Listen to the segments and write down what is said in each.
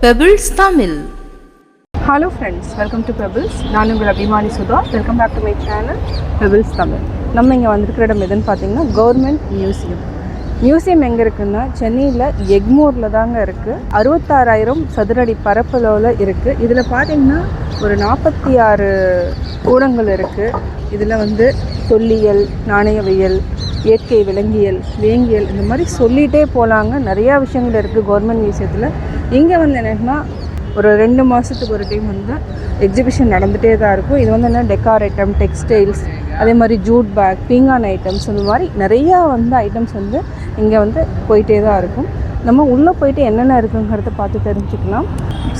Pebbles Tamil hello friends welcome to Pebbles நான் உங்கள் அபிமானி Sudha. Welcome back to my channel Pebbles Tamil நம்ம இங்கே வந்திருக்கிற இடம் எதுன்னு பார்த்தீங்கன்னா கவர்மெண்ட் மியூசியம் மியூசியம் எங்கே இருக்குன்னா சென்னையில் எக்மோரில் தாங்க இருக்குது அறுபத்தாறாயிரம் சதுரடி பரப்பளவில் இருக்குது இதில் பார்த்தீங்கன்னா ஒரு நாற்பத்தி ஆறு கூடங்கள் இருக்குது இதில் வந்து தொல்லியல் நாணயவியல் இயற்கை விலங்கியல் வேங்கியல் இந்த மாதிரி சொல்லிகிட்டே போகலாங்க நிறையா விஷயங்கள் இருக்குது கவர்மெண்ட் மியூசியத்தில் இங்கே வந்து என்னென்னா ஒரு ரெண்டு மாதத்துக்கு ஒரு டைம் வந்து எக்ஸிபிஷன் நடந்துகிட்டே தான் இருக்கும். இது வந்து என்ன டெக்கார் ஐட்டம் டெக்ஸ்டைல்ஸ் அதே மாதிரி ஜூட் பேக் பீங்கான் ஐட்டம்ஸ் இந்த மாதிரி நிறையா வந்து ஐட்டம்ஸ் வந்து இங்கே வந்து போயிட்டே தான் இருக்கும். நம்ம உள்ளே போயிட்டு என்னென்ன இருக்குங்கிறத பார்த்து தெரிஞ்சுக்கலாம்.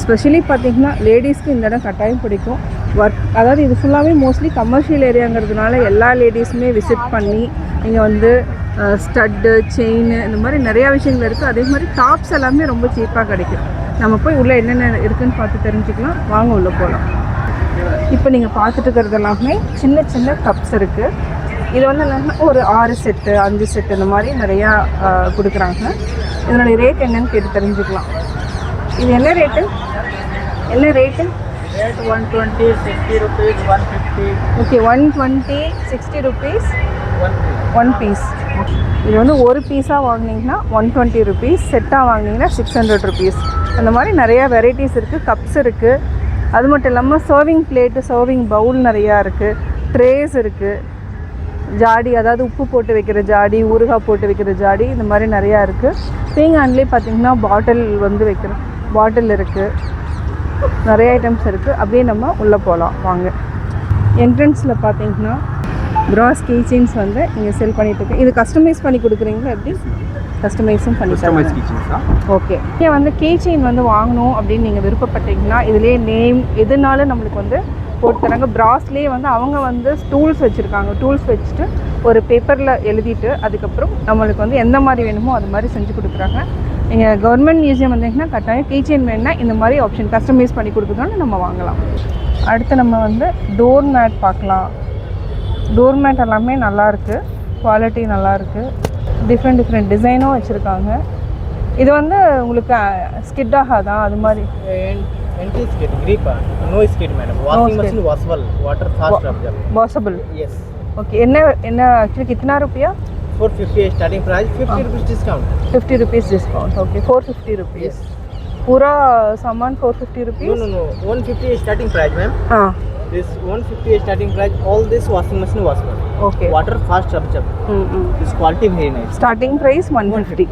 ஸ்பெஷலி பார்த்திங்கன்னா லேடிஸ்க்கு இந்த இடம் கட்டாயம் பிடிக்கும். ஒர்க் அதாவது இது ஃபுல்லாகவே மோஸ்ட்லி கமர்ஷியல் ஏரியாங்கிறதுனால எல்லா லேடிஸுமே விசிட் பண்ணி இங்கே வந்து ஸ்டட்டு செயின் இந்த மாதிரி நிறையா விஷயங்கள் இருக்குது அதே மாதிரி டாப்ஸ் எல்லாமே ரொம்ப சீப்பாக கிடைக்கும். நம்ம போய் உள்ளே என்னென்ன இருக்குன்னு பார்த்து தெரிஞ்சுக்கலாம். வாங்க உள்ளே போகலாம் இப்போ நீங்கள் பார்த்துட்டு இருக்கிறது எல்லாமே சின்ன சின்ன கப்ஸ் இருக்குது இது வந்து என்னன்னா ஒரு ஆறு செட்டு அஞ்சு செட்டு இந்த மாதிரி நிறையா கொடுக்குறாங்க. இதனுடைய ரேட் என்னன்னு கேட்டு தெரிஞ்சுக்கலாம். இது என்ன ரேட்டு என்ன rate Rate 120, 60 rupees, 150, okay one twenty sixty rupees 150. One piece இது வந்து ஒரு பீஸாக வாங்கினீங்கன்னா ஒன் டுவெண்ட்டி ருபீஸ் செட்டாக வாங்கினீங்கன்னா சிக்ஸ் ஹண்ட்ரட் ருபீஸ் அந்த மாதிரி நிறையா வெரைட்டிஸ் இருக்குது கப்ஸ் இருக்குது அது மட்டும் இல்லாமல் சர்விங் பிளேட்டு சர்விங் பவுல் நிறையா இருக்குது ட்ரேஸ் இருக்குது ஜாடி அதாவது உப்பு போட்டு வைக்கிற ஜாடி ஊறுகாய் போட்டு வைக்கிற ஜாடி இந்த மாதிரி நிறையா இருக்குது பீங்கான்லேயே பார்த்தீங்கன்னா பாட்டில் வந்து வைக்கிற பாட்டில் இருக்குது நிறைய ஐட்டம்ஸ் இருக்குது அப்படியே நம்ம உள்ளே போகலாம் வாங்க. என்ட்ரன்ஸில் பார்த்தீங்கன்னா ப்ராஸ் கீச்சைன்ஸ் வந்து இங்கே செல் பண்ணிட்டு இருக்கு இது கஸ்டமைஸ் பண்ணி கொடுக்குறீங்களா எப்படி? கஸ்டமைஸும் பண்ணி ஓகே இங்கே வந்து கீச்செயின் வந்து வாங்கணும் அப்படின்னு நீங்கள் விருப்பப்பட்டீங்கன்னா இதுலேயே நேம் எதுனாலும் நம்மளுக்கு வந்து போட்டு தராங்க. ப்ராஸ்லேயே வந்து அவங்க வந்து டூல்ஸ் வச்சுருக்காங்க. டூல்ஸ் வச்சுட்டு ஒரு பேப்பரில் எழுதிட்டு அதுக்கப்புறம் நம்மளுக்கு வந்து எந்த மாதிரி வேணுமோ அது மாதிரி செஞ்சு கொடுக்குறாங்க. நீங்கள் கவர்மெண்ட் மியூசியம் வந்தீங்கன்னா கட்டாயம் கீச்செயின் வேணுன்னா இந்த மாதிரி ஆப்ஷன் கஸ்டமைஸ் பண்ணி கொடுக்குறோன்னு நம்ம வாங்கலாம். அடுத்து நம்ம வந்து டோர் மேட் பார்க்கலாம். டோர்மேட் எல்லாமே நல்லாயிருக்கு குவாலிட்டி நல்லாயிருக்கு டிஃப்ரெண்ட் டிஃப்ரெண்ட் டிசைனும் வச்சுருக்காங்க. இது வந்து உங்களுக்கு ஸ்கிட் ஆகாதா? அது மாதிரி. என்டி skid கிரீப்பா no skid madam washing machine water fast absorb yes okay என்ன என்ன ஆக்சுவலி एक्चुअली कितना रुपया? 450 starting price 50 rupees discount 50 rupees discount okay 450 rupees पूरा सामान 450 four fifty no no 150 starting price ma'am हां। This 150 is starting price. All this washing machine washable. Okay Water fast absorb. This quality very nice. Starting price one fifty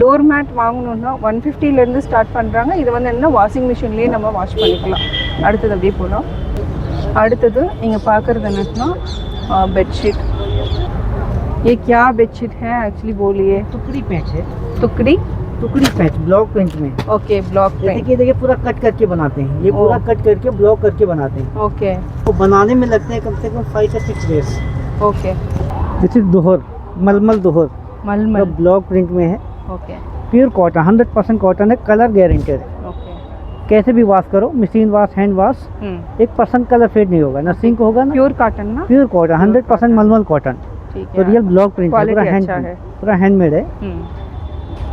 door mat வாங்கணுன்னா one ஃபிஃப்டிலேருந்து start பண்ணுறாங்க இது வந்து என்ன washing மிஷின்லேயே நம்ம wash பண்ணிக்கலாம் அடுத்தது அப்படியே போகலாம் அடுத்தது நீங்கள் பார்க்குறது என்னன்னா பெட்ஷீட் ये क्या बेडशीट है एक्चुअली बोलिए टुकड़ी पैंच है टुकड़ी टुकड़ी पैंच ब्लॉक पेंट में। ओके ब्लॉक ये देखिए देखिए पूरा कट करके बनाते हैं। ये पूरा कट करके ब्लॉक करके बनाते हैं। ओके तो बनाने में लगते हैं कम से कम फाइव से six days okay this is दोहर मलमल दोहर मलमल ब्लॉक प्रिंट में है। Okay pure cotton hundred percent cotton है कलर गारंटेड है। कैसे भी वॉश करो मशीन वॉश हैंड वॉश एक परसेंट कलर फेड नहीं होगा। ना सिंक होगा ना? प्योर कॉटन ना? प्योर कॉटन हंड्रेड परसेंट मलमल कॉटन तो रियल ब्लॉक प्रिंट पूरा हैंड अच्छा पूरा हैंडमेड है। हम्म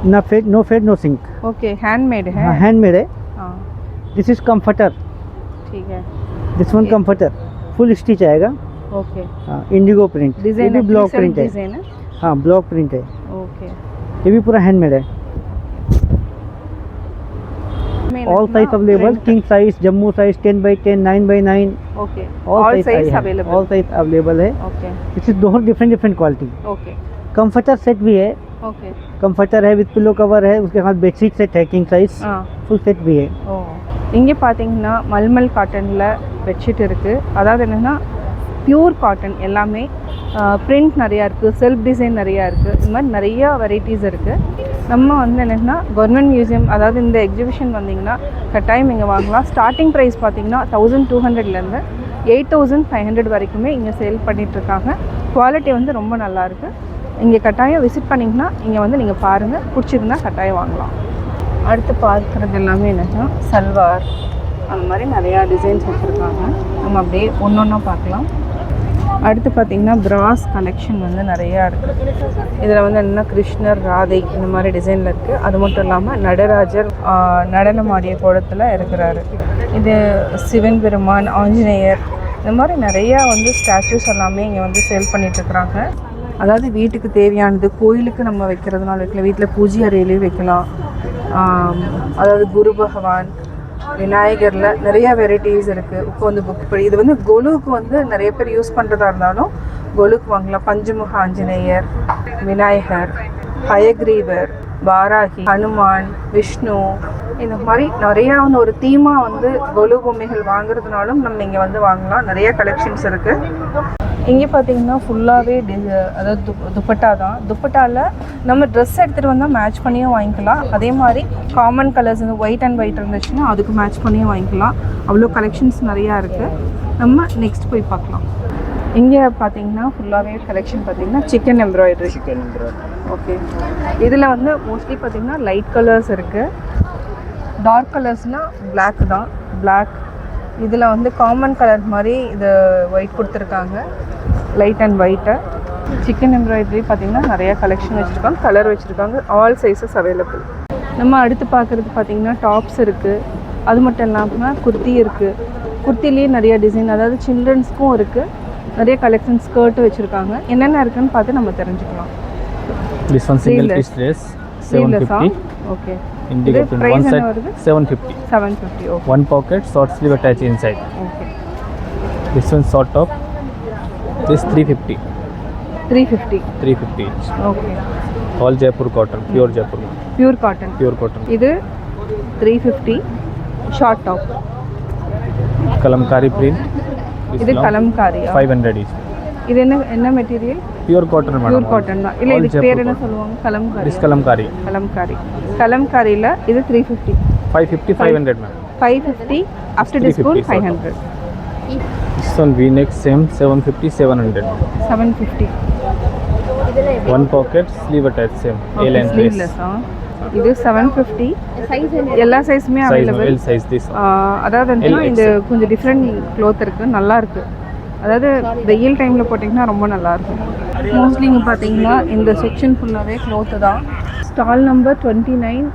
ना fade no fade no shrink. Okay handmade है? हाँ हैंडमेड है। हाँ। दिस इज़ कम्फर्टर ठीक है। This one comforter full stitch आएगा। ओके। हाँ इंडिगो प्रिंट ये भी ब्लॉक प्रिंट है। हाँ? ब्लॉक प्रिंट है। ओके। ये भी पूरा हैंडमेड है। All size available king size jumbo size ten by ten nine by nine okay. All size available all size available है। ओके। दिस इज़ दोनों different different quality okay. Comforter set भी है। Okay comforter है with pillow cover है उसके साथ bedsheet set है king size ஆ full set भी है ஓ இங்கே பார்த்தீங்கன்னா மல்மல் காட்டனில் பெட்ஷீட் இருக்குது அதாவது என்னென்னா பியூர் காட்டன் எல்லாமே பிரிண்ட் நிறையா இருக்குது செல்ஃப் டிசைன் நிறையா இருக்குது இந்த மாதிரி நிறையா வெரைட்டிஸ் இருக்குது நம்ம வந்து என்னென்னா கவர்மெண்ட் மியூசியம் அதாவது இந்த எக்ஸிபிஷன் வந்தீங்கன்னா கட்டாயம் இங்கே வாங்கலாம் ஸ்டார்டிங் ப்ரைஸ் பார்த்தீங்கன்னா தௌசண்ட் டூ ஹண்ட்ரட்லேருந்து எயிட் தௌசண்ட் ஃபைவ் ஹண்ட்ரட் வரைக்குமே இங்கே சேல் பண்ணிகிட்ருக்காங்க குவாலிட்டி வந்து ரொம்ப நல்லா இருக்கு இங்கே கட்டாயம் விசிட் பண்ணிங்கன்னா இங்கே வந்து நீங்கள் பாருங்கள் பிடிச்சிருந்தா கட்டாயம் வாங்கலாம். அடுத்து பார்க்குறது எல்லாமே என்னன்னா சல்வார். அந்த மாதிரி நிறையா டிசைன்ஸ் வச்சுருக்காங்க. நம்ம அப்படியே ஒன்று ஒன்றா பார்க்கலாம். அடுத்து பார்த்தீங்கன்னா பிராஸ் கலெக்ஷன் வந்து நிறையா இருக்குது இதில் வந்து என்னென்னா கிருஷ்ணர் ராதை இந்த மாதிரி டிசைனில் இருக்குது அது மட்டும் இல்லாமல் நடராஜர் நடனமாடிய கோலத்தில் இருக்கிறாரு. இது சிவன் பெருமான் ஆஞ்சநேயர். இந்த மாதிரி நிறையா வந்து ஸ்டாச்சூஸ் எல்லாமே இங்கே வந்து சேல் பண்ணிகிட்ருக்குறாங்க அதாவது வீட்டுக்கு தேவையானது கோயிலுக்கு நம்ம வைக்கிறதுனால வைக்கலாம். வீட்டில் பூஜை அறையிலையும் வைக்கலாம். அதாவது குரு பகவான் விநாயகரில் நிறைய வெரைட்டிஸ் இருக்குது இப்போ வந்து புக் படி இது வந்து கொலுவுக்கு வந்து நிறைய பேர் யூஸ் பண்ணுறதா இருந்தாலும் கொலுக்கு வாங்கலாம். பஞ்சமுக ஆஞ்சநேயர் விநாயகர் ஹயக்ரீவர் வாராகி ஹனுமான் விஷ்ணு இந்த மாதிரி நிறையா வந்து ஒரு தீமாக வந்து கொலு பொம்மைகள் வாங்குறதுனாலும் நம்ம இங்கே வந்து வாங்கலாம். நிறைய கலெக்ஷன்ஸ் இருக்குது இங்கே பார்த்தீங்கன்னா ஃபுல்லாகவே டி அதாவது து துப்பட்டா தான். துப்பட்டாவில் நம்ம ட்ரெஸ் எடுத்துகிட்டு வந்தால் மேட்ச் பண்ணியும் வாங்கிக்கலாம். அதே மாதிரி காமன் கலர்ஸ் வந்து ஒயிட் அண்ட் ஒயிட் இருந்துச்சுன்னா அதுக்கு மேட்ச் பண்ணியும் வாங்கிக்கலாம். அவ்வளோ கலெக்ஷன்ஸ் நிறையா இருக்குது நம்ம நெக்ஸ்ட் போய் பார்க்கலாம். இங்கே பார்த்தீங்கன்னா ஃபுல்லாகவே கலெக்ஷன் பார்த்தீங்கன்னா சிக்கன் எம்ப்ராய்டரி சிக்கன் ஓகே இதில் வந்து மோஸ்ட்லி பார்த்தீங்கன்னா லைட் கலர்ஸ் இருக்குது டார்க் கலர்ஸ்னால் Black தான். Black. இதில் வந்து காமன் கலர் மாதிரி இது ஒயிட் கொடுத்துருக்காங்க. Light and white chikan embroidery பார்த்தீங்கன்னா நிறைய கலெக்ஷன் வச்சுருக்காங்க. கலர் வச்சுருக்காங்க. ஆல் சைஸஸ் அவைலபிள் நம்ம அடுத்து பார்க்குறது பார்த்தீங்கன்னா டாப்ஸ் இருக்குது அது மட்டும் இல்லாமல் குர்த்தி இருக்குது குர்த்திலேயே நிறைய டிசைன் அதாவது சில்ட்ரன்ஸ்க்கும் இருக்குது நிறைய கலெக்ஷன் ஸ்கர்ட் வச்சுருக்காங்க என்னென்ன இருக்குன்னு பார்த்து நம்ம தெரிஞ்சுக்கலாம் This one single Sleeveless. piece dress, ஸ்லீவ்லெஸ்ஸா 750. Okay Indigo print. One வருது? 750. Seven fifty okay One pocket, short sleeve attached inside. Okay This one short top. This 350. Three fifty 350 each. Okay All Jaipur cotton, pure Jaipur. Pure cotton Pure cotton. இது three fifty short top Kalamkari print. இது long, கலம்காரியா 500 each. இது என்ன என்ன material Pure cotton madam. Pure cotton தான் இல்லை இதுக்கு பேர் என்ன. சொல்லுவாங்க கலம்காரி Kalamkari. கலம்காரி கலம்காரியில் இது three fifty 550, 500 ma'am. Five fifty after discount 350 five. Hundred This one V-neck same 750, 700. Seven fifty One pocket, sleeve attached same. A line place. ஸ்லீவ்லெஸ்ஸா இது செவன் ஃபிஃப்டி எல்லா சைஸுமே அவைலபிள். அதாவது வந்து. இது கொஞ்சம் டிஃப்ரெண்ட் க்ளோத் இருக்குது நல்லா இருக்கு. அதாவது வெயில் டைமில் போட்டிங்கன்னா ரொம்ப நல்லா இருக்கும். மோஸ்ட்லி இங்கே பார்த்தீங்கன்னா இந்த செக்ஷன் ஃபுல்லாகவே க்ளோத்து தான். Stall number twenty nine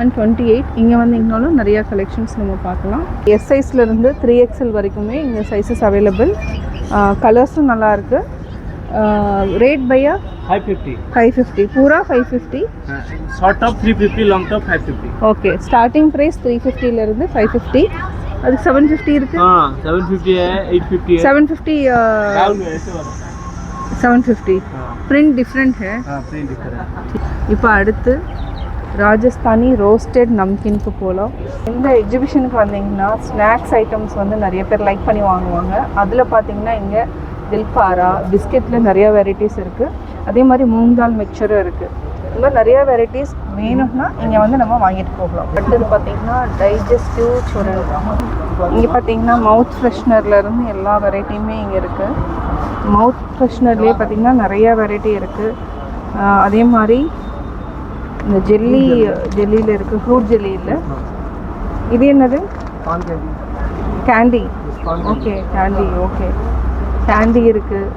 and twenty eight இங்கே வந்தீங்கனாலும் நிறையா கலெக்ஷன்ஸ் நம்ம பார்க்கலாம். எஸ் சைஸ்லேருந்து த்ரீ எக்ஸல் வரைக்குமே இங்கே சைஸஸ் அவைலபிள் கலர்ஸும் நல்லா இருக்கு ரேட் பையா 550. ஃபைவ் ஃபிஃப்டி பூரா five fifty Short top 350, long top 550. Okay starting price three ஃபிஃப்டிலேருந்து five fifty அது செவன் ஃபிஃப்டி இருக்குது हाँ 750 है 850 है सेवन फिफ्टी डाउन है ऐसे वाला செவன் ஃபிஃப்டி हाँ प्रिंट डिफरेंट है हाँ प्रिंट दिख रहा है இப்போ அடுத்து ராஜஸ்தானி ரோஸ்டட் நம்கின்க்கு போகலாம் இந்த எக்ஸிபிஷனுக்கு வந்தீங்கன்னா ஸ்நாக்ஸ் ஐட்டம்ஸ் வந்து நிறைய பேர் லைக் பண்ணி வாங்குவாங்க அதில் பார்த்தீங்கன்னா இங்கே தில்பாரா பிஸ்கெட்டில் நிறைய வெரைட்டிஸ் இருக்குது அதே மாதிரி மூங் தால் மிக்சரும் இருக்குது இந்த மாதிரி நிறைய வெரைட்டிஸ் வேணும்னா இங்கே வந்து நம்ம வாங்கிட்டு போகலாம். அடுத்தது பார்த்தீங்கன்னா டைஜஸ்டிவ் சுரல் இங்கே பார்த்தீங்கன்னா மவுத் ஃப்ரெஷ்னர்லேருந்து எல்லா வெரைட்டியுமே இங்கே இருக்குது மவுத் ஃப்ரெஷ்னர்லேயே பார்த்தீங்கன்னா நிறைய வெரைட்டி இருக்குது அதே மாதிரி இந்த ஜெல்லி ஜெல்லியில் இருக்குது ஃப்ரூட் ஜெல்லியில் இது என்னது? Candy okay candy okay candy இருக்குது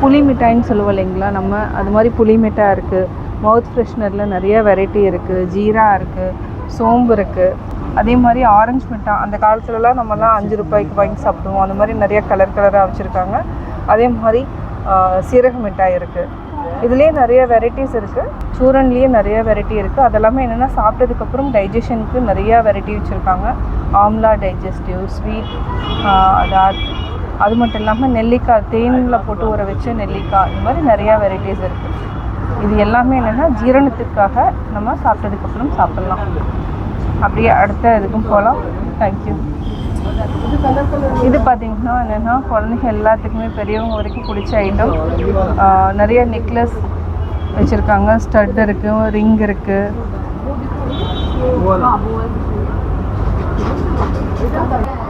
புளி மிட்டாய்ன்னு சொல்லுவோம் இல்லைங்களா நம்ம? அது மாதிரி புளி மிட்டாய் இருக்குது மவுத் ஃப்ரெஷ்னரில் நிறைய வெரைட்டி இருக்குது ஜீரா இருக்குது சோம்பு இருக்குது அதே மாதிரி ஆரஞ்சு மிட்டாய் அந்த காலத்துலலாம் நம்மலாம் அஞ்சு ரூபாய்க்கு வாங்கி சாப்பிடுவோம். அந்த மாதிரி நிறைய கலர் கலராக வச்சுருக்காங்க. அதே மாதிரி சீரக மிட்டாய் இருக்குது இதுலேயே நிறைய வெரைட்டிஸ் இருக்குது சூரன்லேயே நிறைய வெரைட்டி இருக்குது அதெல்லாமே என்னென்னா சாப்பிட்டதுக்கப்புறம் டைஜஷனுக்கு நிறையா வெரைட்டி வச்சுருக்காங்க. ஆம்லா டைஜஸ்டிவ் ஸ்வீட் அதாவது அது மட்டும் இல்லாமல் நெல்லிக்காய் தேனில் போட்டு ஊற வச்ச நெல்லிக்காய் இந்த மாதிரி நிறையா வெரைட்டிஸ் இருக்குது இது எல்லாமே என்னென்னா ஜீரணத்துக்காக நம்ம சாப்பிட்டதுக்கப்புறம் சாப்பிட்லாம். அப்படியே அடுத்த இதுக்கும் போகலாம் தேங்க்யூ இது பார்த்தீங்கன்னா என்னென்னா குழந்தைங்க எல்லாத்துக்குமே பெரியவங்க வரைக்கும் பிடிச்ச ஐட்டம் நிறைய நெக்லஸ் வச்சுருக்காங்க. ஸ்டட் இருக்குது ரிங் இருக்குது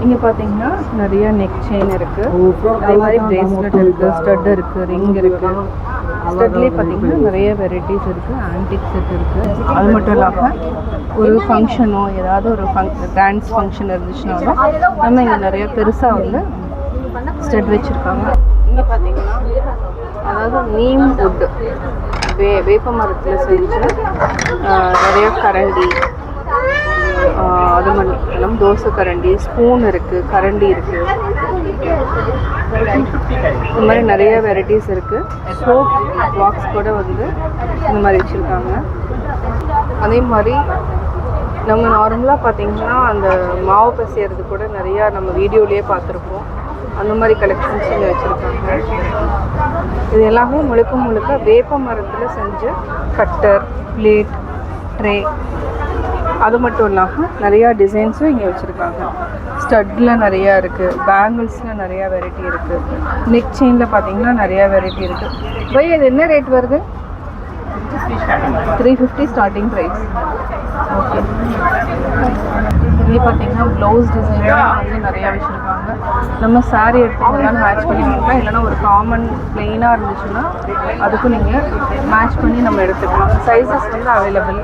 இங்கே பார்த்தீங்கன்னா நிறைய நெக் செயின் இருக்குது அதே மாதிரி பிரேஸ்லெட் இருக்குது ஸ்டட் இருக்குது ரிங் இருக்குது ஸ்டட்லேயே பார்த்தீங்கன்னா நிறைய வெரைட்டிஸ் இருக்குது ஆன்டிக் செட் இருக்குது அது மட்டும் இல்லாமல் ஒரு ஃபங்க்ஷனோ ஏதாவது ஒரு ஃபங் டான்ஸ் ஃபங்க்ஷன் இருந்துச்சுனாலும் நம்ம இங்கே நிறைய பெருசாக வந்து ஸ்டட் வச்சுருக்காங்க. இங்கே பார்த்தீங்கன்னா அதாவது நீம் வுட்டு வே வேப்ப மரத்தில் செஞ்ச நிறைய கரண்டி அது மட்டும் இல்லாமல் தோசை கரண்டி ஸ்பூன் இருக்குது கரண்டி இருக்குது இந்த மாதிரி நிறைய வெரைட்டிஸ் இருக்குது சோப் பாக்ஸ் கூட வந்து இந்த மாதிரி வச்சுருக்காங்க. அதே மாதிரி நம்ம நார்மலாக பார்த்தீங்கன்னா அந்த மாவு பசையிறது கூட நிறையா நம்ம வீடியோலேயே பார்த்துருப்போம் அந்த மாதிரி கலெக்ஷன்ஸ் இங்கே வச்சுருக்காங்க. இது எல்லாமே முழுக்க முழுக்க வேப்ப மரத்தில் செஞ்ச கட்டர் பிளேட் ட்ரே அது மட்டும் இல்லாமல் நிறையா டிசைன்ஸும் இங்கே வச்சுருக்காங்க. ஸ்டட்டில் நிறையா இருக்குது பேங்கிள்ஸில் நிறையா வெரைட்டி இருக்குது நெக் செயினில் பார்த்தீங்கன்னா நிறையா வெரைட்டி இருக்குது போய் அது என்ன ரேட் வருது? Three fifty starting price okay இங்கே பார்த்தீங்கன்னா ப்ளவுஸ் டிசைன்லாம் வந்து நிறையா விஷயம் நம்ம saree எடுத்துக்கலாம் மேட்ச் பண்ணி கொடுக்கலாம் இல்லைன்னா ஒரு காமன் பிளெயினாக இருந்துச்சுன்னா அதுக்கும் நீங்கள் மேட்ச் பண்ணி நம்ம எடுத்துக்கலாம். சைஸஸ் வந்து அவைலபிள்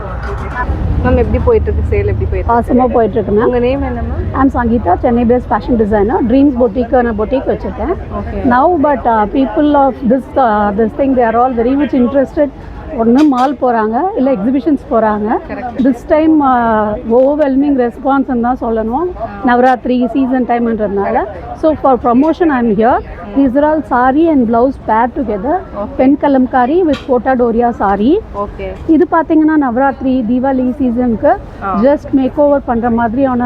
மேம் எப்படி போயிட்டுருக்கு? சேல் எப்படி போயிட்டு ஆசமாக போயிட்டுருக்கு மேம் உங்கள் நேம் என்ன ma'am I'm Sangeetha Chennai based fashion designer Dreams Boutique நான் பொட்டிக் வச்சுருக்கேன். Now but people of this this thing they are all very much interested ஒன்று மால் போகிறாங்க இல்லை எக்ஸிபிஷன்ஸ் போகிறாங்க திஸ் டைம் ஓவர்வெல்மிங் ரெஸ்பான்ஸ்ன்னு தான் சொல்லணும். Navaratri season டைம்ன்றதுனால so for promotion I am here these are all sari and blouse pair together pen Kalamkari with Kota Doria sari இது பார்த்தீங்கன்னா நவராத்திரி தீபாவளி சீசனுக்கு ஜஸ்ட் மேக் ஓவர் பண்ணுற மாதிரியான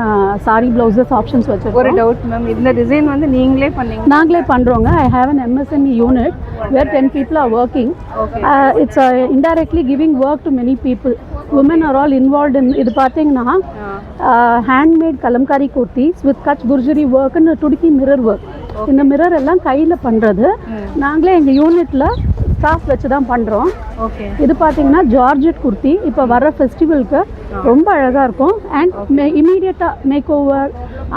சாரி ப்ளவுசஸ் ஆப்ஷன்ஸ் ஒரு வச்சுருக்கோம் டவுட் மேம் இந்த டிசைன் வந்து நீங்களே பண்ணீங்க நாங்களே பண்ணுறோங்க I have an MSME unit where ten people are working it's indirectly giving work to many people women are all involve in இது பார்த்தீங்கன்னா ஹேண்ட்மேட் கலம்காரி குர்த்திஸ் வித் கச் குர்ஜரி ஒர்க்னு துடுக்கி மிரர் ஒர்க் இந்த மிரர் எல்லாம் கையில் பண்ணுறது நாங்களே எங்கள் யூனிட்டில் ஸ்டாஃப் வச்சு தான் பண்ணுறோம் இது பார்த்தீங்கன்னா ஜார்ஜெட் குர்த்தி இப்போ வர ஃபெஸ்டிவலுக்கு ரொம்ப அழகாக இருக்கும். அண்ட் இமீடியட்டாக மேக் ஓவர்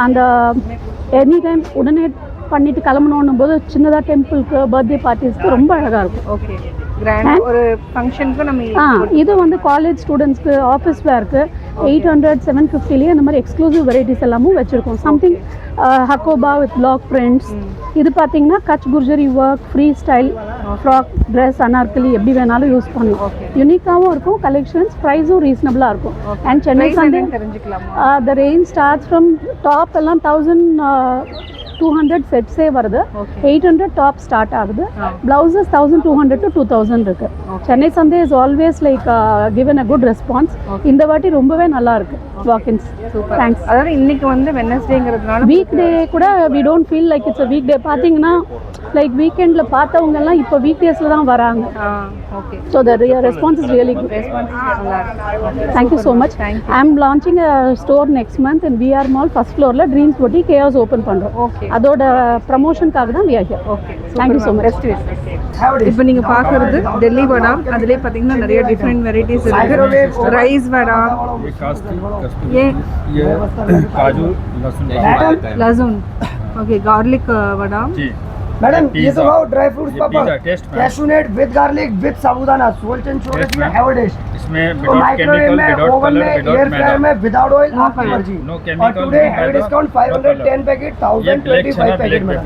அந்த எனி டைம் உடனே பண்ணிட்டு கிளம்பணுன்னும் போது சின்னதாக டெம்பிளுக்கு பர்த்டே பார்ட்டிஸ்க்கு ரொம்ப அழகாக இருக்கும். ஓகே ஒரு ஃபங்க்ஷனுக்கு நம்ம ஆ இது வந்து காலேஜ் ஸ்டூடெண்ட்ஸ்க்கு ஆஃபீஸ் வேர்க்கு எயிட் ஹண்ட்ரட் செவன் ஃபிஃப்டிலேயே அந்த மாதிரி எக்ஸ்க்ளூசிவ் வெரைட்டிஸ் எல்லாமும் வச்சுருக்கோம். Something Hakoba with block prints இது பார்த்தீங்கன்னா Kutch Gurjari work free style frock dress Anarkali எப்படி வேணாலும் யூஸ் பண்ணலாம். யூனிக்காகவும் இருக்கும் கலெக்ஷன்ஸ் ப்ரைஸும் ரீசனபிளாக இருக்கும். அண்ட் சென்னை தெரிஞ்சுக்கலாமா? The range starts from top எல்லாம் தௌசண்ட் டூ ஹண்ட்ரட் செட்ஸே வருது. எயிட் ஹண்ட்ரட் டாப் ஸ்டார்ட் ஆகுது. Blouses thousand two hundred to two thousand இருக்கு. Chennai Sunday is always like given a good response இந்த வாட்டி ரொம்பவே நல்லா இருக்கு. வாக்கின்ஸ் தேங்க்ஸ் அதாவது இன்னைக்கு வந்து வெனஸ்டேங்கிறதுனால வீக் டே கூட we don't feel like it's week day பார்த்தீங்கன்னா லைக் வீக்கெண்டில் பார்த்தவங்க எல்லாம் இப்போ வீக் டேஸில் தான் வராங்க. Okay so the response is really good so much. Thank I am launching a store next month in VR Mall first floorல ட்ரீம்ஸ் பொட்டி கேஆஸ் ஓப்பன் பண்றோம். ஓகே அதோட ப்ரமோஷனுக்காக தான் we're here okay thank you so much இப்போ நீங்கள் பார்க்குறது டெல்லி வடா அதுலேயே பார்த்தீங்கன்னா நிறைய டிஃப்ரெண்ட் வெரைட்டிஸ் இருக்குது ரைஸ் வடா ஏ லசூன் ஓகே கார்லிக் வடா. मैडम ये तो खाओ ड्राई फ्रूट्स पापा। Cashew nut with garlic with sabudana salt and sour इसमें हेवडेश इसमें विदाउट केमिकल विदाउट ओवन में एयर फ्रायर में विदाउट ऑयल आप एनर्जी नो केमिकल और today have discount 510 packet 1025 packet में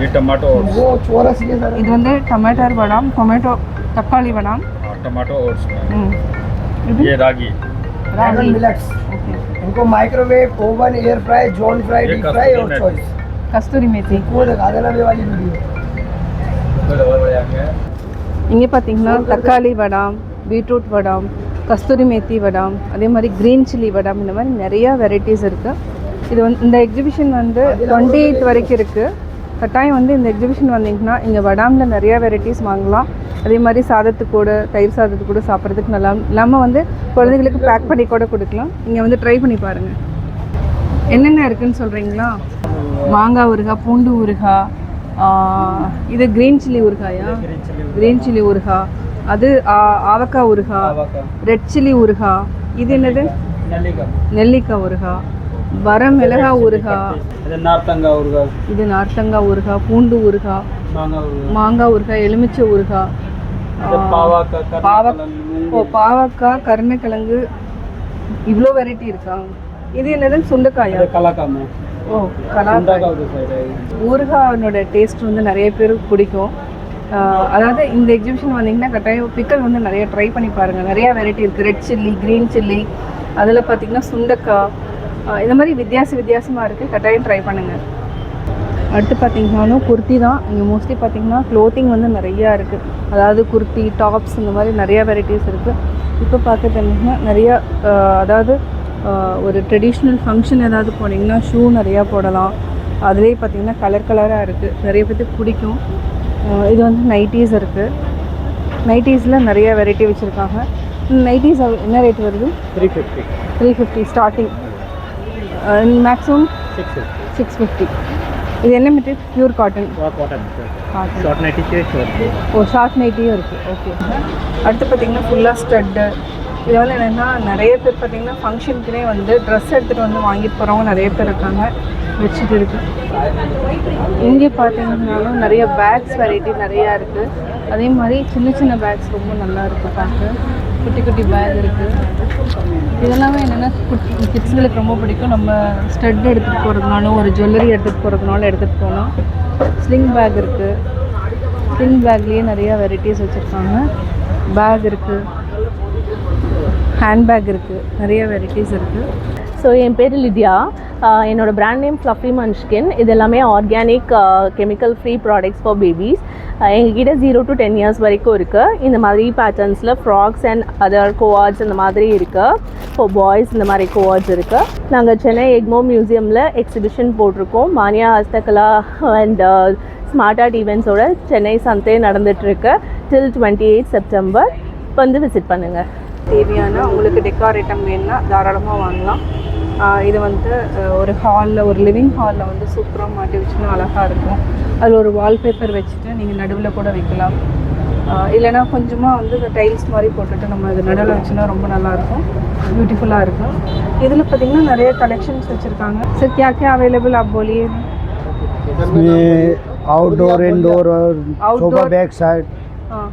ये टमाटो और वो ಚೋರಸ್ ಇದೆ ಸರ್ ಇದೊಂದು ಟೊಮೆಟೊ ಬಡಾಮ್ ಟೊಮೆಟೊ ತಕ್ಕಾಳಿ ಬಡಾಮ್ ಟೊಮೆಟೊ और ये रागी। रागी। मिलेट्स इनको microwave oven air fry John fry ये डीप फ्राई और कस्तूरी चॉइस கஸ்தூரி மேத்தி वो दिखा देना ये वाली वीडियो இங்கே பார்த்தீங்கன்னா தக்காளி வடாம் பீட்ரூட் வடாம் கஸ்தூரி மேத்தி வடாம் அதே மாதிரி க்ரீன் சில்லி வடாம் இந்த மாதிரி நிறையா வெரைட்டிஸ் இருக்குது இது வந்து இந்த எக்ஸிபிஷன் வந்து டுவெண்ட்டி எயிட் வரைக்கும் இருக்குது கட்டாயம் வந்து இந்த எக்ஸிபிஷன் வந்தீங்கன்னா இங்கே வடாமில் நிறையா வெரைட்டிஸ் வாங்கலாம் அதே மாதிரி சாதத்து கூட தயிர் சாதத்து கூட சாப்பிட்றதுக்கு நல்லா இல்லாமல் வந்து குழந்தைங்களுக்கு பேக் பண்ணி கூட கொடுக்கலாம். இங்கே வந்து ட்ரை பண்ணி பாருங்கள் என்னென்ன இருக்குன்னு சொல்கிறீங்களா மாங்காய் ஊறுகாய் பூண்டு ஊறுகாய் இது க்ரீன் சில்லி ஊறுகாயா? க்ரீன் சில்லி ஊறுகாய் அது ஆவக்காய் ஊறுகாய் ரெட் சில்லி ஊறுகாய் இது என்னது? நெல்லிக்காய் ஊறுகாய் வர மிளகாய் ஊறுகாய் இது நார்த்தங்காய் ஊறுகாய் பூண்டு ஊறுகாய் மாங்காய் ஊறுகாய் எலுமிச்சை ஊறுகாய் பாவாக்காய் பாவக் ஓ பாவக்காய் கருணைக்கிழங்கு இவ்வளோ வெரைட்டி இருக்கா? இது என்னது? சுண்டைக்காயா? கலாக்காம. ஓ கலாக்காய். ஊறுகாயோட டேஸ்ட் வந்து நிறைய பேருக்கு பிடிக்கும். அதாவது இந்த எக்ஸிபிஷன் வந்தீங்கன்னா கட்டாயம் பிக்கல் வந்து நிறைய ட்ரை பண்ணி பாருங்கள் நிறையா வெரைட்டி இருக்குது ரெட் சில்லி க்ரீன் சில்லி அதில் பார்த்தீங்கன்னா சுண்டக்காய் இந்த மாதிரி வித்தியாச வித்தியாசமாக இருக்குது கட்டாயம் ட்ரை பண்ணுங்கள் அடுத்து பார்த்தீங்கன்னாலும் குர்த்தி தான். இங்கே மோஸ்ட்லி பார்த்தீங்கன்னா க்ளோத்திங் வந்து நிறையா இருக்குது அதாவது குர்த்தி டாப்ஸ் இந்த மாதிரி நிறையா வெரைட்டிஸ் இருக்குது இப்போ பார்த்துட்டிங்கன்னா நிறையா ஆஹ் அதாவது ஒரு ட்ரெடிஷ்னல் ஃபங்க்ஷன் ஏதாவது போனீங்கன்னா ஷூ நிறையா போடலாம். அதுலேயே பார்த்தீங்கன்னா கலர் கலராக இருக்குது நிறைய பேத்துக்கு பிடிக்கும். இது வந்து நைட்டிஸ் இருக்குது நைட்டிஸில் நிறைய வெரைட்டி வச்சுருக்காங்க. நைட்டிஸ் என்ன ரேட் வருது? Three fifty three fifty starting maximum six fifty இது என்ன material pure cotton cotton short nighty வருது ஓ ஷார்ட் நைட்டியும் இருக்குது ஓகே அடுத்து பார்த்தீங்கன்னா ஃபுல்லாக ஸ்டட்டு இது வந்து என்னென்னா நிறைய பேர் பார்த்தீங்கன்னா ஃபங்க்ஷனுக்குனே வந்து ட்ரெஸ் எடுத்துகிட்டு வந்து வாங்கிட்டு போகிறவங்க நிறைய பேர் இருக்காங்க. வச்சுட்டு இருக்கு. இங்கே பார்த்தீங்கன்னாலும் நிறைய பேக்ஸ் வெரைட்டி நிறையா இருக்குது அதே மாதிரி சின்ன சின்ன பேக்ஸ் ரொம்ப நல்லா இருக்குது பார்க்க. குட்டி குட்டி பேக் இருக்குது இதெல்லாமே என்னென்னா குட்டி கிட்ஸுங்களுக்கு ரொம்ப பிடிக்கும். நம்ம ஸ்டட் எடுத்துகிட்டு போகிறதுனாலும் ஒரு ஜுவல்லரி எடுத்துகிட்டு போகிறதுனாலும் எடுத்துகிட்டு போகலாம். ஸ்லிங் பேக் இருக்குது ஸ்லிங் பேக்லேயே நிறையா வெரைட்டிஸ் வச்சுருக்காங்க. பேக் இருக்குது ஹேண்ட்பேக் இருக்குது நிறைய வெரைட்டிஸ் இருக்குது ஸோ என் பேர் லிதியா. என்னோட பிராண்ட் நேம் ஃப்ளஃபி மன்ஷ்கின் இது எல்லாமே organic chemical free products for babies எங்ககிட்ட ஜீரோ டு டென் இயர்ஸ் வரைக்கும் இருக்குது இந்த மாதிரி பேட்டர்ன்ஸில் ஃப்ராக்ஸ் அண்ட் அதர் கோவார்ட்ஸ் இந்த மாதிரி இருக்குது ஃபார் பாய்ஸ் இந்த மாதிரி கோவார்ட்ஸ் இருக்குது நாங்கள் சென்னை எக்மோ மியூசியமில் எக்ஸிபிஷன் போட்டிருக்கோம். மானியா ஹஸ்தகலா அண்ட் ஸ்மார்ட் ஆர்ட் ஈவெண்ட்ஸோட சென்னை சந்தை நடந்துகிட்ருக்கு டில் டுவெண்ட்டி எயிட் செப்டம்பர் வந்து விசிட் பண்ணுங்கள் தேவையான உங்களுக்கு டெக்கார் ஐட்டம் வேணும்னா தாராளமாக வாங்கலாம். இது வந்து அஹ், ஒரு ஹாலில் ஒரு லிவிங் ஹாலில் வந்து சூப்பராக மாட்டி வச்சுன்னா அழகாக இருக்கும் அதில் ஒரு வால்பேப்பர் வச்சுட்டு நீங்கள் நடுவில் கூட வைக்கலாம் ஆஹ் இல்லைன்னா கொஞ்சமாக வந்து இந்த டைல்ஸ் மாதிரி போட்டுட்டு நம்ம இது நடுவில் வச்சுன்னா ரொம்ப நல்லாயிருக்கும் பியூட்டிஃபுல்லாக இருக்கும் இதில் பார்த்தீங்கன்னா நிறைய கலெக்ஷன்ஸ் வச்சுருக்காங்க சார் क्या क्या अवेलेबल आप बोलिए इसमें आउटडोर इंडोर और Outdoor- सोफा बैक साइड हाँ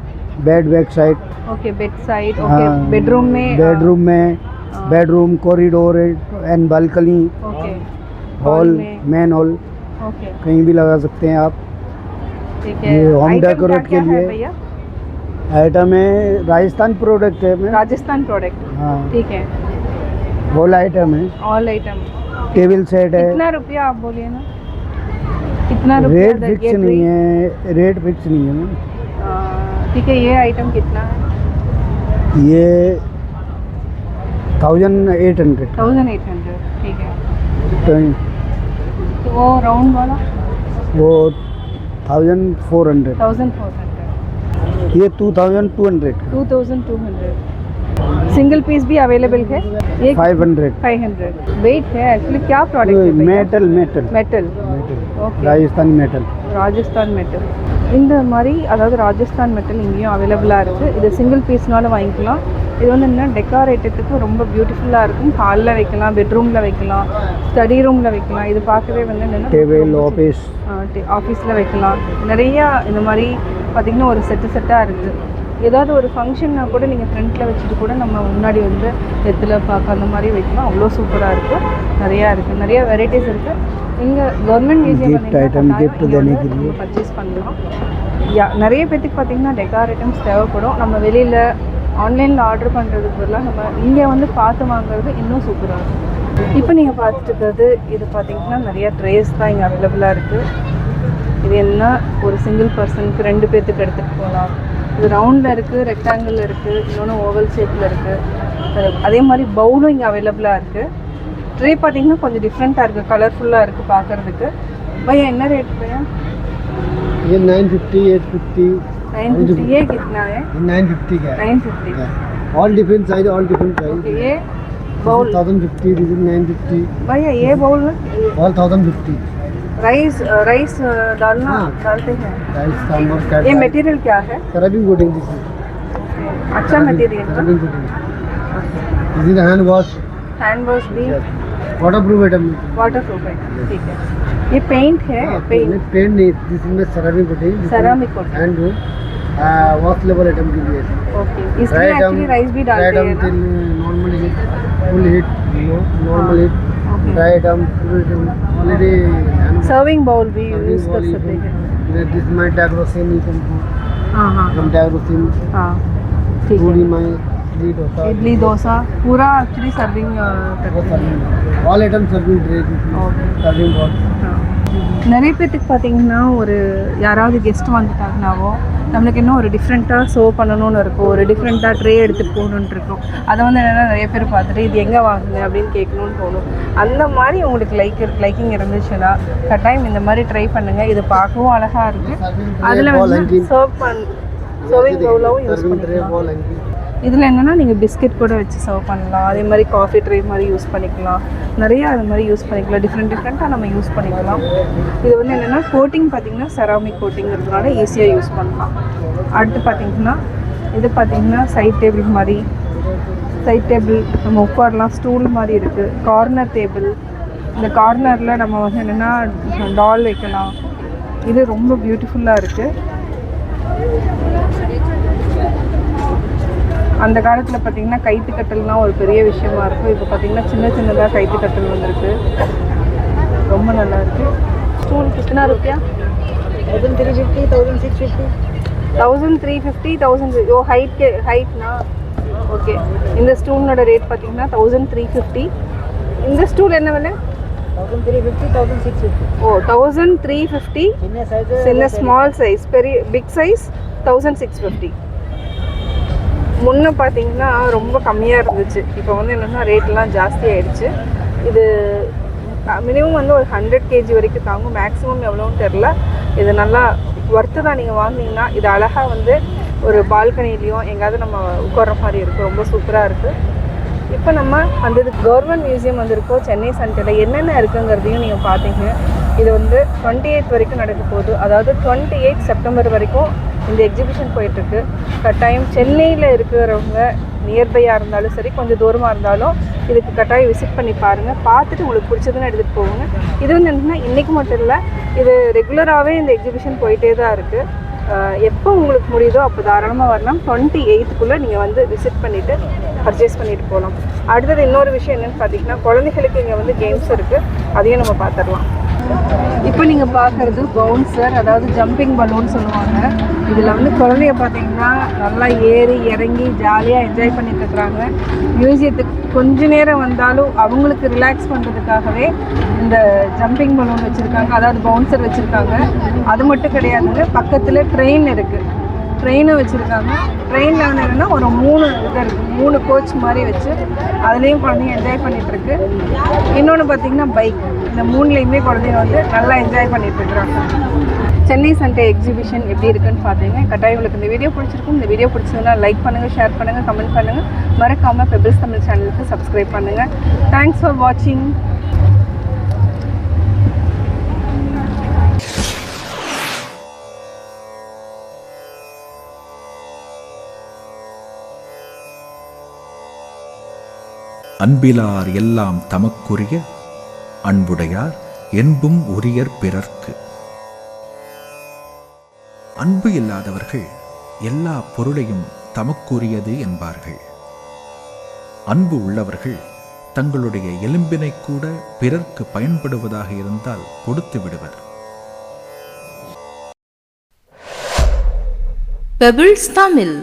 bed back side okay bed side okay bedroom में हाँ, बेडरूम में bedroom corridor and balcony hall main hall. कहीं भी लगा सकते हैं आप। ये home Item के लिए। आइटम है राजस्थान प्रोडक्ट है राजस्थान प्रोडक्ट हाँ। ठीक है। होल आइटम है। ऑल आइटम टेबल सेट है। कितना रुपया आप बोलिए ना? कितना रुपया रेट फिक्स नहीं है। रेट फिक्स नहीं है मैम ठीक है ये आइटम कितना है? ये Thousand eight hundred thousand eight hundred ठीक है तो वो राउंड वाला वो thousand four hundred thousand four hundred ये two thousand two hundred two thousand two hundred single piece भी अवेलेबल है ये five hundred five hundred weight है एक्चुअली क्या प्रोडक्ट है भैया? Metal metal metal metal okay Rajasthani metal Rajasthan metal இந்த மாதிரி அதாவது ராஜஸ்தான் மெட்டல் இங்கேயும் அவைலபிளாக இருக்குது இது சிங்கிள் பீஸ்னாலும் வாங்கிக்கலாம் இது வந்து என்ன டெக்காரேட்டத்துக்கு ரொம்ப பியூட்டிஃபுல்லாக இருக்கும். ஹாலில் வைக்கலாம் பெட்ரூமில் வைக்கலாம் ஸ்டடி ரூமில் வைக்கலாம். இது பார்க்கவே வந்து என்னென்னா ஆஃபீஸ் ஆஃபீஸில் வைக்கலாம். நிறையா இந்த மாதிரி பார்த்திங்கன்னா ஒரு செட்டு செட்டாக இருக்குது ஏதாவது ஒரு ஃபங்க்ஷன்னா கூட நீங்கள் ஃப்ரண்ட்டில் வச்சுட்டு கூட நம்ம முன்னாடி வந்து வெத்தில பார்க்க அந்த மாதிரி வைக்கலாம். அவ்வளோ சூப்பராக இருக்கும் நிறையா இருக்குது நிறையா வெரைட்டிஸ் இருக்குது இங்கே கவர்மெண்ட் மியூசியம் பர்ச்சேஸ் பண்ணலாம். யா நிறைய பேர்த்துக்கு பார்த்தீங்கன்னா டெக்கார் ஐட்டம்ஸ் தேவைப்படும். நம்ம வெளியில் ஆன்லைனில் ஆர்டர் பண்ணுறதுக்கு பதிலாக நம்ம இங்கே வந்து பார்த்து வாங்குறது இன்னும் சூப்பராக இருக்கும். இப்போ நீங்கள் பார்த்துட்டு இருக்கிறது இது பார்த்தீங்கன்னா நிறையா ட்ரேஸ் தான் இங்கே அவைலபிளாக இருக்குது இது என்ன? ஒரு சிங்கிள் பர்சனுக்கு ரெண்டு பேர்த்துக்கு எடுத்துகிட்டு போகலாம் இது ரவுண்டில் இருக்குது ரெக்டாங்கிள் இருக்குது இன்னொன்று ஓவல் ஷேப்பில் இருக்குது அதே மாதிரி பவுலும் இங்கே அவைலபிளாக இருக்குது ட்ரே பார்த்திங்கன்னா கொஞ்சம் டிஃப்ரெண்ட்டாக இருக்குது கலர்ஃபுல்லாக இருக்குது பார்க்குறதுக்கு. பையன் என்ன ரேட் பையன்? Nine fifty eight fifty nine fifty ये कितना है? नाइन फिफ्टी का nine fifty all different size all different size ये bowl thousand fifty nine fifty भैया ये bowl all thousand fifty rice rice डालना हाँ। डालते हैं। राइस सांबर ये मटेरियल क्या है? कोटिंग अच्छा material coating hand wash hand wash भी। Water proof item water proof item ठीक है। ये पेंट है पेंट पेंट नहीं जिसमें सेरामिक होती है। Ceramic hand wash level item के लिए। ओके इसमें एक्चुअली राइस भी डालते हैं ना? Normal heat full heat normal heat dry item full item already serving bowl भी यूज़ हाँ, कर सकते हैं। दिस माय डाग्रोसिन इनकम हाँ हाँ डाग्रोसिन हाँ। ठीक है। पूरी my idli dosa. Idli dosa पूरा एक्चुअली सर्विंग वो serving. All items serving tray. Okay. Serving box. நிறைய பேர்த்துக்கு பார்த்தீங்கன்னா ஒரு யாராவது கெஸ்ட் வந்துட்டாங்கனாவோ நம்மளுக்கு இன்னும் ஒரு டிஃப்ரெண்ட்டாக சர்வ் பண்ணணும்னு இருக்கும் ஒரு டிஃப்ரெண்ட்டாக ட்ரே எடுத்துகிட்டு போகணுன்ட்டு இருக்கும் அதை வந்து என்னென்னா நிறைய பேர் பார்த்துட்டு இது எங்கே வாங்குங்க அப்படின்னு கேட்கணும்னு தோணும் அந்த மாதிரி உங்களுக்கு லைக் லைக்கிங் இருந்துச்சுன்னா கட்டாயம் இந்த மாதிரி ட்ரை பண்ணுங்கள் இது பார்க்கவும் அழகாக இருக்குது அதில் வந்து சர்வ் பண் சர்விங் பவுலாகவும் யூஸ் Serving tray பண்ணிக்கலாம் wall hanging. இதில் என்னென்னா நீங்கள் பிஸ்கெட் கூட வச்சு சர்வ் பண்ணலாம். அதே மாதிரி காஃபி ட்ரே மாதிரி யூஸ் பண்ணிக்கலாம். நிறையா அது மாதிரி யூஸ் பண்ணிக்கலாம். டிஃப்ரெண்ட் டிஃப்ரெண்ட்டாக நம்ம யூஸ் பண்ணிக்கலாம். இது வந்து என்னென்னா கோட்டிங் பார்த்தீங்கன்னா செராமிக் கோட்டிங்கிறதுனால ஈஸியாக யூஸ் பண்ணலாம். அடுத்து பார்த்தீங்கன்னா இது பார்த்தீங்கன்னா சைட் டேபிள் மாதிரி. சைட் டேபிள் நம்ம உட்காரலாம். ஸ்டூல் மாதிரி இருக்குது கார்னர் டேபிள் இந்த கார்னரில் நம்ம வந்து என்னென்னா டால் வைக்கலாம். இது ரொம்ப பியூட்டிஃபுல்லாக இருக்குது அந்த காலத்தில் பார்த்தீங்கன்னா கைத்து கட்டல்னால் ஒரு பெரிய விஷயமா இருக்கும் இப்போ பார்த்தீங்கன்னா சின்ன சின்னதாக கைத்து கட்டல் வந்திருக்கு ரொம்ப நல்லா இருக்கு ஸ்டூல் கித்தனா रुपया Thousand three fifty, thousand six fifty. Thousand three fifty thousand ஓ ஹைட் ஹைட்னா ஓகே இந்த ஸ்டூலோட ரேட் பார்த்தீங்கன்னா தௌசண்ட் த்ரீ ஃபிஃப்டி இந்த ஸ்டூல் என்ன விலை Thousand three fifty, thousand six fifty. ஓ தௌசண்ட் த்ரீ ஃபிஃப்டி சின்ன size சின்ன ஸ்மால் சைஸ் பெரிய big size thousand six fifty முன்னே பார்த்தீங்கன்னா ரொம்ப கம்மியாக இருந்துச்சு. இப்போ வந்து என்னென்னா ரேட்லாம் ஜாஸ்தி ஆயிடுச்சு. இது மினிமம் வந்து ஒரு ஹண்ட்ரட் கேஜி வரைக்கும் தாங்கும். மேக்ஸிமம் எவ்வளோன்னு தெரில இது நல்லா ஒர்த்து தான் நீங்கள் வாங்கினீங்கன்னா இது அழகாக வந்து ஒரு பால்கனிலையும் எங்கேயாவது நம்ம உட்கார்ற மாதிரி இருக்குது ரொம்ப சூப்பராக இருக்குது இப்போ நம்ம வந்தது கவர்மெண்ட் மியூசியம் வந்திருக்கோம் சென்னை சென்டரில் என்னென்ன இருக்குங்கிறதையும் நீங்கள் பார்த்தீங்க. இது வந்து டுவெண்ட்டி எயித் வரைக்கும் நடக்க போகுது. அதாவது டுவெண்ட்டி எயிட் செப்டம்பர் வரைக்கும் இந்த எக்ஸிபிஷன் போயிட்டுருக்கு. கட்டாயம் சென்னையில் இருக்கிறவங்க நியர்பையாக இருந்தாலும் சரி கொஞ்சம் தூரமாக இருந்தாலும் இதுக்கு கட்டாயம் விசிட் பண்ணி பாருங்கள் பார்த்துட்டு உங்களுக்கு பிடிச்சதுன்னு எடுத்துகிட்டு போங்க இது வந்து என்னென்னா இன்றைக்கி மட்டும் இல்லை இது ரெகுலராகவே இந்த எக்ஸிபிஷன் போயிட்டே தான் இருக்குது எப்போ உங்களுக்கு முடியுதோ அப்போ தாராளமாக வரலாம். டுவெண்ட்டி எயித்துக்குள்ளே நீங்கள் வந்து விசிட் பண்ணிவிட்டு பர்ச்சேஸ் பண்ணிட்டு போகலாம். அடுத்தது இன்னொரு விஷயம் என்னென்னு பார்த்தீங்கன்னா குழந்தைகளுக்கு இங்கே வந்து கேம்ஸ் இருக்குது அதையும் நம்ம பார்த்துடலாம் இப்போ நீங்கள் பார்க்குறது பவுன்சர் அதாவது ஜம்பிங் பலூன் சொல்லுவாங்க. இதில் வந்து குழந்தைய பார்த்தீங்கன்னா நல்லா ஏறி இறங்கி ஜாலியாக என்ஜாய் பண்ணிட்டு இருக்கிறாங்க மியூசியத்துக்கு கொஞ்ச நேரம் வந்தாலும் அவங்களுக்கு ரிலாக்ஸ் பண்ணுறதுக்காகவே இந்த ஜம்பிங் பலூன் வச்சுருக்காங்க. அதாவது பவுன்சர் வச்சுருக்காங்க. அது மட்டும் கிடையாதுங்க பக்கத்தில் ட்ரெயின் இருக்குது ட்ரெயினும் வச்சுருக்காங்க. ட்ரெயினில் வந்து என்னென்னா ஒரு மூணு இது இருக்குது மூணு கோச் மாதிரி வச்சு அதுலேயும் குழந்தைங்க என்ஜாய் பண்ணிகிட்ருக்கு இன்னொன்று பார்த்தீங்கன்னா பைக் இந்த மூணுலேயுமே குழந்தைங்க வந்து நல்லா என்ஜாய் பண்ணிகிட்ருக்குறாங்க சென்னை சண்டே எக்ஸிபிஷன் எப்படி இருக்குன்னு பார்த்தீங்கன்னா கட்டாயம் உங்களுக்கு இந்த வீடியோ பிடிச்சிருக்கும். இந்த வீடியோ பிடிச்சதுன்னா லைக் பண்ணுங்கள் ஷேர் பண்ணுங்கள் கமெண்ட் பண்ணுங்கள் மறக்காமல் பெபிள்ஸ் தமிழ் சேனலுக்கு சப்ஸ்கிரைப் பண்ணுங்கள் தேங்க்ஸ் ஃபார் வாட்சிங் அன்பிலார் எல்லாம் தமக்குரிய அன்புடையார் என்பும் உரியர் பிறர்க்கு. அன்பு இல்லாதவர்கள் எல்லா பொருளையும் தமக்குரியது என்பார்கள். அன்பு உள்ளவர்கள் தங்களுடைய எலும்பினை கூட பிறர்க்கு பயன்படுவதாக இருந்தால் கொடுத்து விடுவர். பெபிள்ஸ் தமிழ்